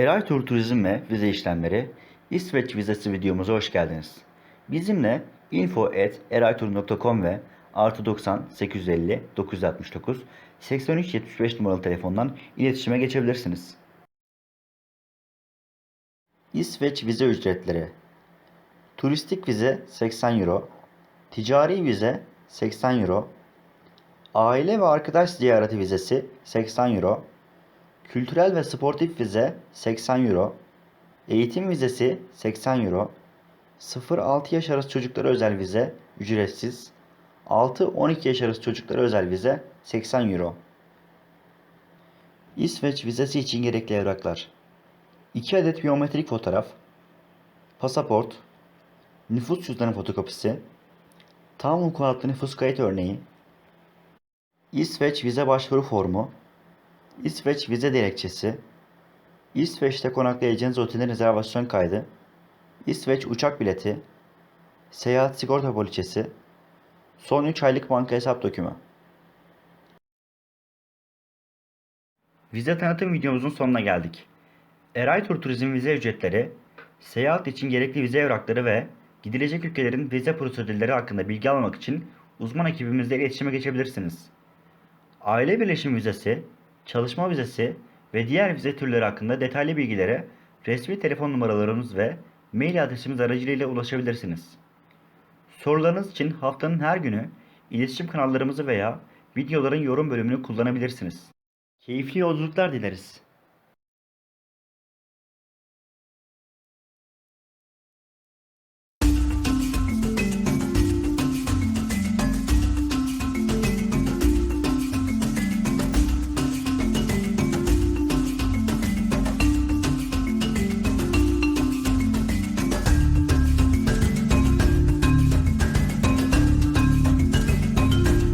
Eraytur Turizm ve Vize İşlemleri İsveç vizesi videomuza hoş geldiniz. Bizimle info.eraytur.com ve artı 90 850 969 83 75 numaralı telefondan iletişime geçebilirsiniz. İsveç vize ücretleri Turistik vize 80 euro, ticari vize 80 euro, aile ve arkadaş ziyareti vizesi 80 euro, Kültürel ve sportif vize 80 euro. Eğitim vizesi 80 euro. 0-6 yaş arası çocuklara özel vize ücretsiz. 6-12 yaş arası çocuklara özel vize 80 euro. İsveç vizesi için gerekli evraklar. 2 adet biyometrik fotoğraf, pasaport, nüfus cüzdanı fotokopisi, tam vukuatlı nüfus kayıt örneği, İsveç vize başvuru formu, İsveç vize dilekçesi, İsveç'te konaklayacağınız otelin rezervasyon kaydı, İsveç uçak bileti, seyahat sigorta poliçesi, son 3 aylık banka hesap dokümü. Vize tanıtım videomuzun sonuna geldik. Eraytur Turizm vize ücretleri, seyahat için gerekli vize evrakları ve gidilecek ülkelerin vize prosedürleri hakkında bilgi almak için uzman ekibimizle iletişime geçebilirsiniz. Aile birleşim vizesi, çalışma vizesi ve diğer vize türleri hakkında detaylı bilgilere resmi telefon numaralarımız ve mail adresimiz aracılığıyla ulaşabilirsiniz. Sorularınız için haftanın her günü iletişim kanallarımızı veya videoların yorum bölümünü kullanabilirsiniz. Keyifli yolculuklar dileriz.